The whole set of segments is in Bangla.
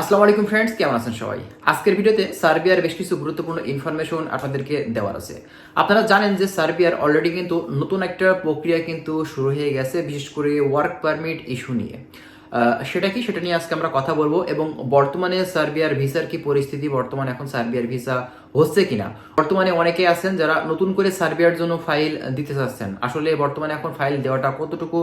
আসসালামু আলাইকুম ফ্রেন্ডস কেমন আছেন সবাই? আজকের ভিডিওতে সার্বিয়ার বেশ কিছু গুরুত্বপূর্ণ ইনফরমেশন আপনাদেরকে দেওয়ার আছে আপনারা জানেন যে সার্বিয়ার অলরেডি কিন্তু নতুন একটা প্রক্রিয়া কিন্তু শুরু হয়ে গেছে, বিশেষ করে ওয়ার্ক পারমিট ইস্যু নিয়ে। সেটা কি? সেটা নিয়ে আজকে আমরা কথা বলব এবং বর্তমানে সার্বিয়ার ভিসার কি পরিস্থিতি? বর্তমানে এখন সার্বিয়ার ভিসা হচ্ছে কিনা? বর্তমানে অনেকে আছেন যারা নতুন করে সার্বিয়ার জন্য ফাইল দিতে চাচ্ছেন। আসলে বর্তমানে এখন ফাইল দেওয়াটা কতটুকু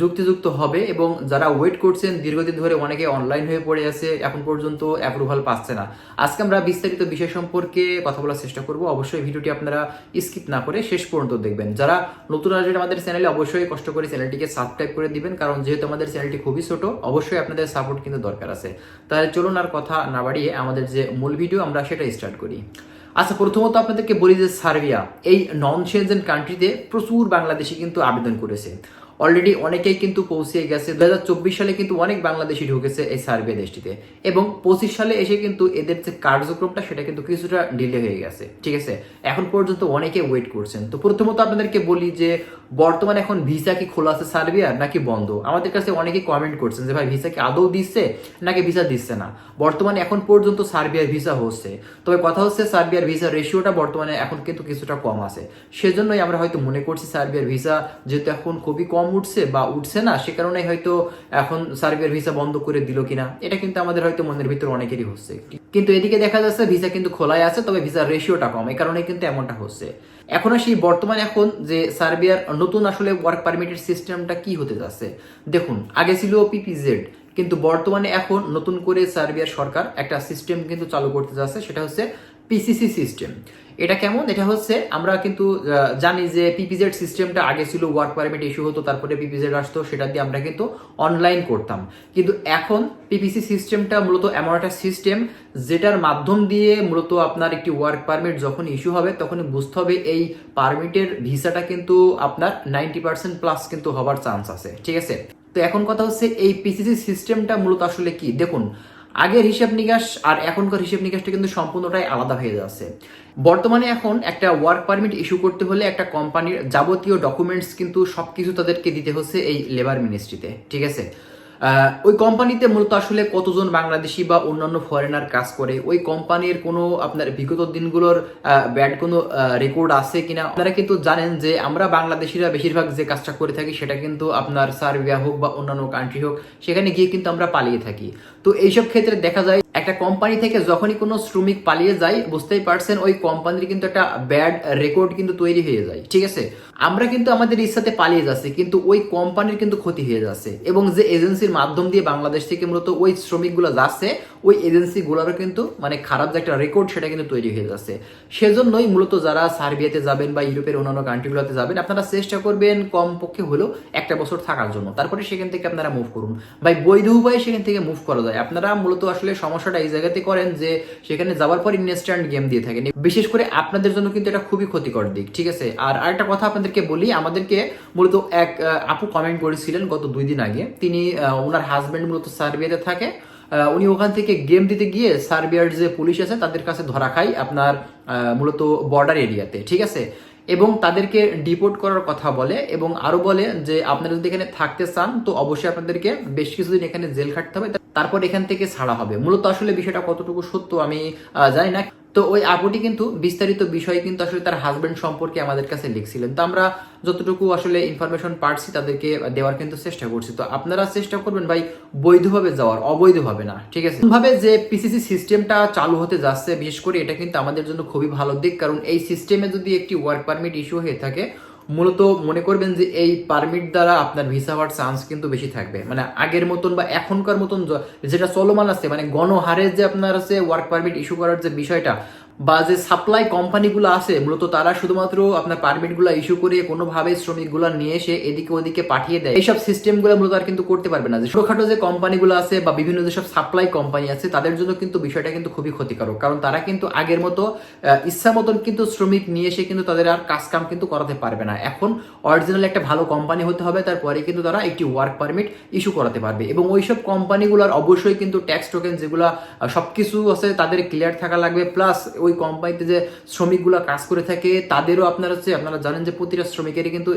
যুক্তিযুক্ত হবে এবং যারা ওয়েট করছেন, দীর্ঘদিন ধরে অনেকে অনলাইন হয়ে পড়ে আছে, এখন পর্যন্ত অ্যাপ্রুভাল পাচ্ছে না। আজকে আমরা বিস্তারিত বিষয় সম্পর্কে কথা বলার চেষ্টা করব। অবশ্যই ভিডিওটি আপনারা স্কিপ না করে শেষ পর্যন্ত দেখবেন। যারা নতুন আসবেন আমাদের চ্যানেলে অবশ্যই কষ্ট করে চ্যানেলটিকে সাবস্ক্রাইব করে দিবেন, কারণ যেহেতু আমাদের চ্যানেলটি খুবই ছোট, অবশ্যই আপনাদের সাপোর্ট কিন্তু দরকার আছে। তাহলে চলুন আর কথা না বাড়িয়ে আমাদের যে মূল ভিডিও আমরা সেটা স্টার্ট করি। আচ্ছা প্রথমত আপনাদেরকে বলি যে সার্বিয়া, এই নন সেনজেন কান্ট্রিতে প্রচুর বাংলাদেশি কিন্তু আবেদন করেছে। অলরেডি অনেকেই কিন্তু পৌঁছে গেছে। দু হাজার চব্বিশ সালে কিন্তু অনেক বাংলাদেশি ঢুকেছে এই সার্বিয়া দেশটিতে। এবং পঁচিশ সালে এসে কিন্তু এদের যে কার্যক্রমটা, সেটা কিন্তু কিছুটা ডিলে হয়ে গেছে। ঠিক আছে? এখন পর্যন্ত অনেকে ওয়েট করছেন। তো প্রথমত আপনাদেরকে বলি যে, বর্তমানে এখন ভিসা কি খোলা আছে সার্বিয়ার নাকি বন্ধ? আমাদের কাছে অনেকে কমেন্ট করছেন যে, ভাই ভিসা কি আদৌ দিচ্ছে নাকি ভিসা দিচ্ছে না? বর্তমানে এখন পর্যন্ত সার্বিয়ার ভিসা হচ্ছে। তবে কথা হচ্ছে সার্বিয়ার ভিসা রেশিওটা বর্তমানে এখন কিন্তু কিছুটা কম আছে। সেজন্যই আমরা হয়তো মনে করছি সার্বিয়ার ভিসা যেহেতু এখন খুবই কম উঠছে বা উঠছে না, সে কারণে হয়তো এখন সার্বিয়ার ভিসা বন্ধ করে দিল কিনা, এটা কিন্তু আমাদের হয়তো মনের ভিতর অনেকেরই হচ্ছে। কিন্তু এদিকে দেখা যাচ্ছে ভিসা কিন্তু খোলাই আছে, তবে ভিসার রেশিওটা কম এই কারণে কিন্তু এমনটা হচ্ছে। এখন আসি বর্তমানে এখন যে সার্বিয়ার নতুন আসলে ওয়ার্ক পারমিটের সিস্টেমটা কি হতে যাচ্ছে। দেখুন, আগে ছিল পিপিজেড কিন্তু বর্তমানে এখন নতুন করে সার্বিয়ার সরকার একটা সিস্টেম কিন্তু চালু করতে যাচ্ছে, সেটা হচ্ছে পিসিসি সিস্টেম এটা কেমন? এটা হচ্ছে, আমরা কিন্তু জানি যে পিপিজেড সিস্টেমটা আগে ছিল ওয়ার্ক পারমিট ইস্যু হতো, তারপরে পিপিজেড আসতো, সেটা দিয়ে আমরা কিন্তু অনলাইন করতাম। কিন্তু এখন পিপিসি সিস্টেমটা মূলত এমন একটা সিস্টেম যেটার মাধ্যম দিয়ে মূলত আপনার একটি ওয়ার্ক পারমিট যখন ইস্যু হবে, তখন বুঝতে হবে এই পারমিটের ভিসাটা কিন্তু আপনার নাইনটি পার্সেন্ট প্লাস কিন্তু হবার চান্স আছে। ঠিক আছে? তো এখন কথা হচ্ছে, এই পিসিসি সিস্টেমটা মূলত আসলে কি? দেখুন আগের হিসাব নিকাশ আর এখনকার হিসাব নিকাশটা কিন্তু সম্পূর্ণটাই আলাদা হয়ে যাচ্ছে। বর্তমানে এখন একটা ওয়ার্ক পারমিট ইস্যু করতে হলে একটা কোম্পানির যাবতীয় ডকুমেন্টস কিন্তু সবকিছু তাদেরকে দিতে হচ্ছে এই লেবার মিনিস্ট্রিতে ঠিক আছে? ওই কোম্পানিতে মূলত আসলে কতজন বাংলাদেশি বা অন্যান্য ফরেনার কাজ করে? ওই কোম্পানির কোনো আপনার বিগত দিনগুলোর ব্যাড কোনো রেকর্ড আছে কিনা? আপনারা কিন্তু জানেন যে আমরা বাংলাদেশিরা বেশিরভাগ যে কাজটা করে থাকি সেটা কিন্তু আপনার সার্বিয়া হোক বা অন্যান্য কান্ট্রি হোক, সেখানে গিয়ে কিন্তু আমরা পালিয়ে থাকি। তো এইসব ক্ষেত্রে দেখা যায়, একটা কোম্পানি থেকে যখনই কোনো শ্রমিক পালিয়ে যায়, বুঝতেই পারছেন ওই কোম্পানির কিন্তু একটা ব্যাড রেকর্ড কিন্তু তৈরি হয়ে যায়, ঠিক আছে? আমরা কিন্তু আমাদের ইচ্ছাতে পালিয়ে যাচ্ছি, কিন্তু ওই কোম্পানির কিন্তু ক্ষতি হয়ে যাচ্ছে। এবং যে এজেন্সির মাধ্যম দিয়ে বাংলাদেশ থেকে মূলত ওই শ্রমিকগুলো যাচ্ছে, ওই এজেন্সিগুলোরও কিন্তু মানে খারাপ যে একটা রেকর্ড সেটা কিন্তু তৈরি হয়ে যাচ্ছে। সেজন্যই মূলত যারা সার্বিয়াতে যাবেন বা ইউরোপের অন্যান্য কান্ট্রিগুলোতে যাবেন, আপনারা চেষ্টা করবেন কম পক্ষে হলেও একটা বছর থাকার জন্য। তারপরে সেখান থেকে আপনারা মুভ করুন। ভাই বৈধ উপায়ে সেখান থেকে মুভ করা যায়। আপনারা মূলত আসলে সমস্যাটা এই জায়গাতে করেন যে, সেখানে যাওয়ার পর ইনস্ট্যান্ট গেম দিয়ে থাকেন। বিশেষ করে আপনাদের জন্য কিন্তু এটা খুবই ক্ষতিকর দিক, ঠিক আছে? আর আরেকটা কথা আপনাদেরকে বলি, আমাদেরকে মূলত এক আপু কমেন্ট করেছিলেন গত দুই দিন আগে। তিনি ওনার হাজবেন্ড মূলত সার্বিয়াতে থাকে। উনি ওখান থেকে গেম দিতে গিয়ে সার্বিয়ার যে পুলিশ আছে, তাদের কাছে ধরা খায় আপনার মূলত বর্ডার এরিয়াতে ঠিক আছে? এবং তাদেরকে ডিপোর্ট করার কথা বলে এবং আরও বলে যে, আপনারা যদি এখানে থাকতে চান, তো অবশ্যই আপনাদেরকে বেশ কিছুদিন এখানে জেল খাটতে হবে। তারপর এখান থেকে ছাড়া হবে। মূলত আসলে বিষয়টা কতটুকু সত্য আমি জানি না। তো ওই আপুটি কিন্তু বিস্তারিত বিষয় কিন্তু আসলে তার হাজব্যান্ড সম্পর্কে আমাদের কাছে লিখছিলেন। তো আমরা যতটুকু আসলে ইনফরমেশন পাচ্ছি তাদেরকে দেওয়ার কিন্তু চেষ্টা করছি। তো আপনারা চেষ্টা করবেন ভাই বৈধভাবে যাওয়ার, অবৈধভাবে না, ঠিক আছে? ভাবে যে পিসিসি সিস্টেমটা চালু হতে যাচ্ছে, বিশেষ করে এটা কিন্তু আমাদের জন্য খুবই ভালো দিক। কারণ এই সিস্টেমে যদি একটি ওয়ার্ক পারমিট ইস্যু হয়ে থাকে মূলত মনে করবেন যে এই পারমিট দ্বারা আপনার ভিসা হওয়ার চান্স কিন্তু বেশি থাকবে। মানে আগের মতন বা এখনকার মতন যেটা চলমান আছে মানে গণহারে যে আপনার আছে ওয়ার্ক পারমিট ইস্যু করার যে বিষয়টা বা যে সাপ্লাই কোম্পানিগুলো আছে মূলত তারা শুধুমাত্র আপনার পারমিটগুলো ইস্যু করে কোনোভাবে শ্রমিকগুলো নিয়ে এসে এদিকে ওদিকে পাঠিয়ে দেয়। এইসব সিস্টেমগুলো মূলত আর কিন্তু করতে পারবে না। যে ছোটখাটো যে কোম্পানিগুলো আছে বা বিভিন্ন যেসব সাপ্লাই কোম্পানি আছে তাদের জন্য কিন্তু বিষয়টা কিন্তু খুবই ক্ষতিকারক। কারণ তারা কিন্তু আগের মতো ইচ্ছা মতন কিন্তু শ্রমিক নিয়ে এসে কিন্তু তাদের আর কাজ কাম কিন্তু করাতে পারবে না। এখন অরিজিনাল একটা ভালো কোম্পানি হতে হবে তারপরে কিন্তু তারা একটি ওয়ার্ক পারমিট ইস্যু করাতে পারবে। এবং ওইসব কোম্পানিগুলোর অবশ্যই কিন্তু ট্যাক্স টোকেন যেগুলো আহ, সবকিছু আছে তাদের ক্লিয়ার থাকা লাগবে। প্লাস ওই কোম্পানিতে যে শ্রমিকগুলো কাজ করে থাকে, তাদেরও আপনারা হচ্ছে, আপনারা জানেন যে প্রতিটা শ্রমিকেরই কিন্তু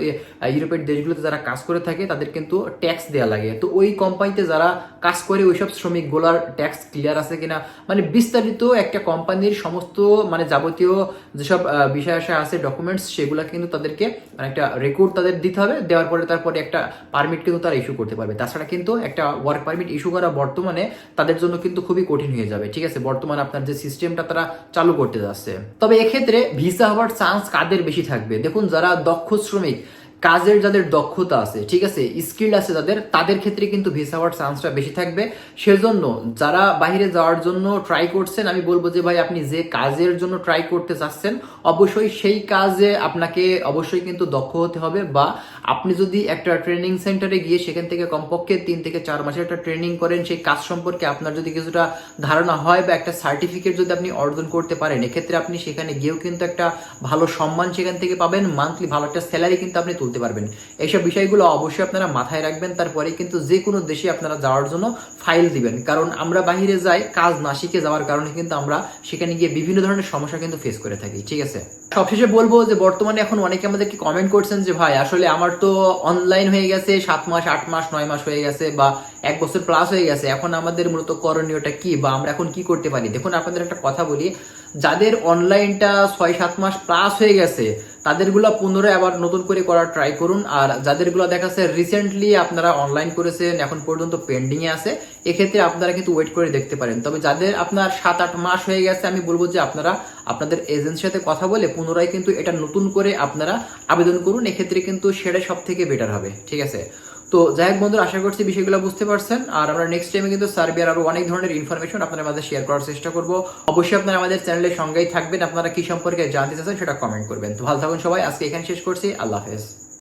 ইউরোপের দেশগুলোতে যারা কাজ করে থাকে, তাদের কিন্তু ট্যাক্স দেওয়া লাগে। তো ওই কোম্পানিতে যারা কাজ করে, ওইসব শ্রমিকগুলার ট্যাক্স ক্লিয়ার আছে কিনা? মানে বিস্তারিত একটা কোম্পানির সমস্ত মানে যাবতীয় যেসব বিষয় আশা আছে ডকুমেন্টস সেগুলো কিন্তু তাদেরকে মানে একটা রেকর্ড তাদের দিতে হবে। দেওয়ার পরে তারপরে একটা পারমিট কিন্তু তারা ইস্যু করতে পারবে। তাছাড়া কিন্তু একটা ওয়ার্ক পারমিট ইস্যু করা বর্তমানে তাদের জন্য কিন্তু খুবই কঠিন হয়ে যাবে। ঠিক আছে? বর্তমানে আপনার যে সিস্টেমটা তারা চালু করতে যাচ্ছে। তবে এক্ষেত্রে ভিসা হওয়ার চান্স কাদের বেশি থাকবে? দেখুন যারা দক্ষ শ্রমিক কাজের যাদের দক্ষতা আছে, ঠিক আছে স্কিল আছে যাদের তাদের ক্ষেত্রে কিন্তু ভিসা হওয়ার চান্সটা বেশি থাকবে। সেজন্য যারা বাইরে যাওয়ার জন্য ট্রাই করছেন, আমি বলব যে ভাই আপনি যে কাজের জন্য ট্রাই করতে চাচ্ছেন, অবশ্যই সেই কাজে আপনাকে অবশ্যই কিন্তু দক্ষ হতে হবে বা আপনি যদি একটা ট্রেনিং সেন্টারে গিয়ে সেখান থেকে কমপক্ষে তিন থেকে চার মাসের একটা ট্রেনিং করেন, সেই কাজ সম্পর্কে আপনার যদি কিছুটা ধারণা হয় বা একটা সার্টিফিকেট যদি আপনি অর্জন করতে পারেন, এক্ষেত্রে আপনি সেখানে গিয়েও কিন্তু একটা ভালো সম্মান সেখান থেকে পাবেন। মান্থলি ভালো একটা স্যালারি কিন্তু আপনি তুলতে পারবেন। এইসব বিষয়গুলো অবশ্যই আপনারা মাথায় রাখবেন তারপরে কিন্তু যে কোনো দেশে আপনারা যাওয়ার জন্য ফাইল দিবেন। কারণ আমরা বাহিরে যাই, কাজ না শিখে যাওয়ার কারণে কিন্তু আমরা সেখানে গিয়ে বিভিন্ন ধরনের সমস্যা কিন্তু ফেস করে থাকি, ঠিক আছে? সবশেষে বলব যে, বর্তমানে এখন অনেকে আমাদেরকে কমেন্ট করছেন যে, ভাই, আসলে আমার তো অনলাইন হয়ে গেছে, সাত মাস, আট মাস, নয় মাস হয়ে গেছে বা এক বছর প্লাস হয়ে গেছে। এখন আমাদের মূলত করণীয়টা কি বা আমরা এখন কি করতে পারি? দেখুন, আপনাদের একটা কথা বলি, যাদের অনলাইনটা ছয়, সাত মাস প্লাস হয়ে গেছে তাদেরগুলো পুনরায় আবার নতুন করে করার ট্রাই করুন। আর যাদেরগুলো দেখা যাচ্ছে রিসেন্টলি আপনারা অনলাইন করেছেন, এখন পর্যন্ত পেন্ডিংয়ে আছে, এক্ষেত্রে আপনারা কিন্তু ওয়েট করে দেখতে পারেন। তবে যাদের আপনার সাত আট মাস হয়ে গেছে, আমি বলব যে আপনারা আপনাদের এজেন্সির সাথে কথা বলে পুনরায় কিন্তু এটা নতুন করে আপনারা আবেদন করুন, এক্ষেত্রে কিন্তু সেটাই সব থেকে বেটার হবে। ঠিক আছে? তো যাই হোক বন্ধুরা, আশা করছি বিষয়গুলো বুঝতে পারছেন। আর আমরা নেক্সট টাইমে কিন্তু সার্বিয়ার আরও অনেক ধরনের ইনফরমেশন আপনাদের মাঝে শেয়ার করার চেষ্টা করব। অবশ্যই আপনারা আমাদের চ্যানেলের সঙ্গেই থাকবেন। আপনারা কি সম্পর্কে জানতে চাচ্ছেন সেটা কমেন্ট করবেন। তো ভালো থাকুন সবাই। আজকে এখানে শেষ করছি। আল্লাহ হাফেজ।